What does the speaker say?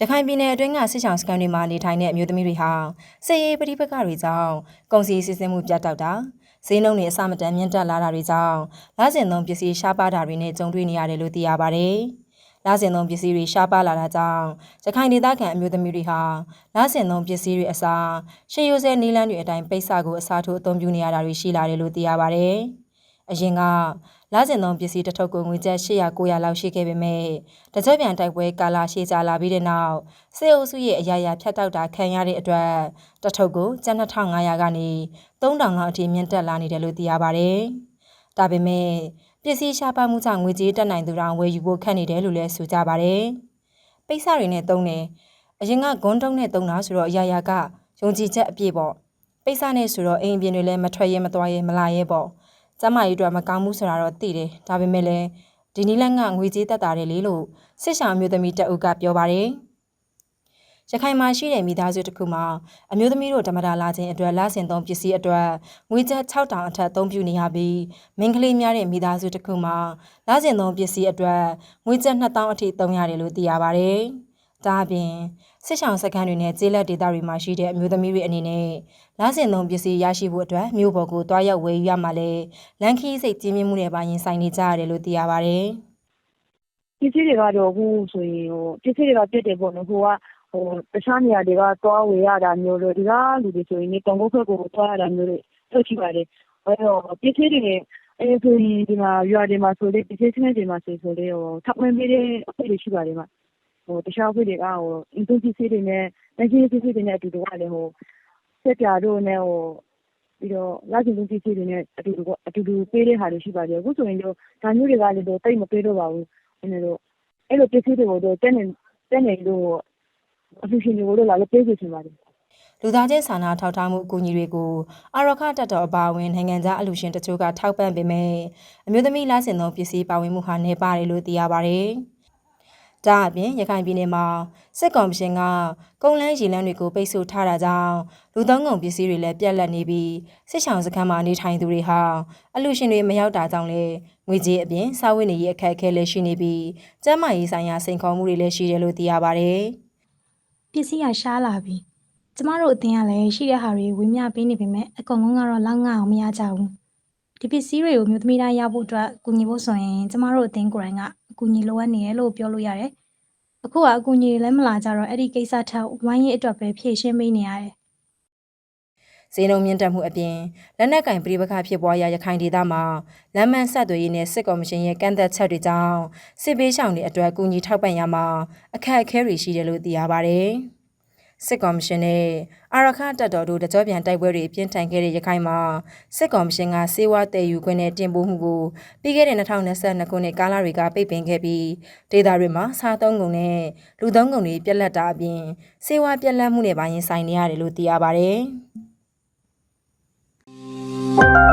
ရခိုင်ပြည်နယ်အတွင်းကစစ်ဆောင်စခန်းတွေမှာနေထိုင်တဲ့အမျိုးသမီးတွေဟာစစ်ရေးပဋိပက္ခတွေကြောင့်ကုန်စည်စီးဆင်းမှုပြတ်တောက်တာဈေးနှုန်းတွေအဆမတန်မြင့်တက်လာတာတွေကြောင့်လစဉ်သုံးပစ္စည်းရှားပါးတာတွေနဲ့ကြုံတွေ့နေရတယ်လို့သိရပါတယ်။လစဉ်သုံးပစ္စည်းတွေရှားပါးလာတာကြောင့်ရခိုင်ဒေသခံအမျိုးသမီးတွေဟာလစဉ်သုံးပစ္စည်းတွေအစားရှေးရိုးစဲနီးလန်းတွေအတိုင်းပိတ်စကိုအစားထိုးအသုံးပြုနေရတာတွေရှိလာတယ်လို့သိရပါတယ်။ အရင်ကလစဉ်သုံးပစ္စည်းတစ်ထုပ်ကိုငွေကျပ်800 900လောက်ရှိခဲ့ပေမဲ့တကြွပြန်တိုက်ပွဲကာလာရှည်ကြာလာပြီးတဲ့နောက်စေအုပ်စုရဲ့အရာရာဖြတ်တောက်တာခံရတဲ့အတွက်တစ်ထုပ်ကိုကျပ်2500ကနေ3000လောက်အထိမြင့်တက်လာနေတယ်လို့သိရပါတယ်။ဒါပေမဲ့ပစ္စည်းရှားပါမှုကြောင့်ငွေကြေးတက်နိုင်သူတောင်ဝယ်ယူဖို့ခက်နေတယ်လို့လည်းဆိုကြပါတယ်။ပိတ်စတွေနဲ့တုံးတယ်။အရင်ကဂွန်းတုံးနဲ့တုံးတာဆိုတော့အရာရာကယုံကြည်ချက်အပြည့်ပေါ့။ပိတ်စနဲ့ဆိုတော့အိမ်ပြင်တွေလည်းမထွက်ရဲမသွားရဲမလာရဲပေါ့။ ကျမကြီးတို့ကမကောင်းဘူးဆိုတာတော့သိတယ်ဒါပေမဲ့လည်းဒီနီလန့်ကငွေကြေးတက်တာတယ်လေလို့စစ်ဆောင်မျိုးသမီးတအုပ်ကပြောပါတယ်ရခိုင်မှာရှိတဲ့မိသားစုတစ်ခုမှာအမျိုးသမီးတို့ဓမ္မတာလာခြင်းအတွက်လဆင်သုံးပစ္စည်းအတွက်ငွေကျပ်6000အထက်အသုံးပြုနေရပြီးမင်းကလေးများတဲ့မိသားစုတစ်ခုမှာလဆင်သုံးပစ္စည်းအတွက်ငွေကျပ်2000အထိသုံးရတယ်လို့သိရပါတယ်။ ဒါအပြင်စစ်ဆောင်စခန်းတွေနဲ့ကျေးလက်ဒေသတွေမှာရှိတဲ့အမျိုးသမီးတွေအနေနဲ့လမ်းစဉ်သုံးပစ္စည်းရရှိဖို့အတွက်မြို့ပေါ်ကိုတွားရောက်ဝယ်ယူရမှာလဲလမ်းခီးစိတ်ကြီးမြင့်မှုတွေပါရင်ဆိုင်နေကြရတယ်လို့သိရပါတယ်။ပစ္စည်းတွေကတော့အခုဆိုရင်ဟိုပစ္စည်းတွေကပြတ်တယ်ပေါ့နော်။ဟိုကဟိုတခြားနေရာတွေကသွားဝယ်ရတာမျိုးလို့ဒီကလူတွေဆိုရင်တောင်ကုတ်ဘက်ကိုသွားရတာမျိုးတွေတွေ့ရှိပါတယ်။အဲတော့ပစ္စည်းတွေအဲဆိုရင်ဒီမှာရွာတွေမှာဆိုလေပစ္စည်းစနစ်တွေမှာဆိုဆိုလေဟိုထောက်ပံ့ပေးတဲ့အဖွဲ့တွေရှိပါတယ်မှာဟို တခြားအဖွဲ့တွေကဟိုအင်ကုန်ပစ္စည်းတွေနဲ့လက်ရှိပစ္စည်းတွေနဲ့အတူတူကလည်းဟိုဆက်ပြတို့နဲ့ဟိုပြီးတော့လစဉ်သုံးပစ္စည်းတွေနဲ့အတူတူအတူတူပေးတဲ့ဟာတွေရှိပါတယ်အခုဆိုရင်တော့ဒါမျိုးတွေကလည်းတော့တိတ်မပေးတော့ပါဘူးအဲ့လိုအဲ့လိုပစ္စည်းတွေကိုတော့တက်နေတက်နေလို့အလှူရှင်တွေကိုတော့လာလို့ပေးစီချင်ပါတယ်လူသားချင်းစာနာထောက်ထားမှုအကူအညီတွေကိုအာရခတက်တော်အပါအဝင်နိုင်ငံခြားအလှူရှင်တချို့ကထောက်ပံ့ပေမဲ့အမျိုးသမီးလဆင်သောပစ္စည်းပါဝင်မှုဟာနေပါတယ်လို့သိရပါတယ်။ ဒါအပြင်ရခိုင်ပြည်နယ်မှာစစ်ကောင်ရှင်ကကုန်လန်းရေလန်းတွေကိုပိတ်ဆို့ထားတာကြောင့်လူသုံးကုန်ပစ္စည်းတွေလည်းပြက်လက်နေပြီးစစ်ဆောင်စခန်းမှာနေထိုင်သူတွေဟာအလူရှင်တွေမရောက်တာကြောင့်လည်းငွေကြေးအပြင်စာဝတ်နေရေးအခက်အခဲလည်းရှိနေပြီးကျန်းမာရေးဆိုင်ရာစိန်ခေါ်မှုတွေလည်းရှိတယ်လို့သိရပါတယ်။ပစ္စည်းကရှားလာပြီ။ကျမတို့အတင်းကလည်းရှိတဲ့ဟာတွေဝေမျှပေးနေပေမဲ့အကုန်လုံးကတော့လောက်ငါအောင်မရကြဘူး။ဒီပစ္စည်းတွေကိုမြို့သမီးတိုင်းရဖို့အတွက်ကူညီဖို့ဆိုရင်ကျမတို့အတင်းကိုယ်တိုင်က အကူအညီလိုအပ်နေတယ်လို့ပြောလို့ရတယ်။အခုကအကူအညီတွေလည်းမလာကြတော့အဲ့ဒီကိစ္စထက်ဝိုင်းရေးအတွက်ပဲဖြည့်ရှင်းပေးနေရတယ်။ဈေးနှုန်းမြင့်တက်မှုအပြင်လက်နက်ကင်ပြည်ပခါဖြစ်ပွားရာရခိုင်ဒေသမှာလမ်းမဆက်သွယ်ရေးနဲ့စစ်ကော်မရှင်ရဲ့ကန့်သက်ချက်တွေကြောင့်စစ်ပေးရှောင်တွေအတွက်ကူညီထောက်ပံ့ရမှာအခက်အခဲတွေရှိတယ်လို့သိရပါဗျ။ စစ်ကော်မရှင်နဲ့အာရခတပ်တော်တို့တကြောပြန်တိုက်ပွဲတွေပြင်းထန်ခဲ့တဲ့ရခိုင်မှာစစ်ကော်မရှင်ကစေဝါတည်ယူခွင့်နဲ့တင်ပို့မှုကိုပြီးခဲ့တဲ့2022ခုနှစ်ကာလတွေကပိတ်ပင်ခဲ့ပြီးဒေသတွေမှာစားသုံးကုန်နဲ့လူသုံးကုန်တွေပြက်လက်တာအပြင်စေဝါပြက်လက်မှုတွေပါရင်ဆိုင်နေရတယ်လို့သိရပါဗျ။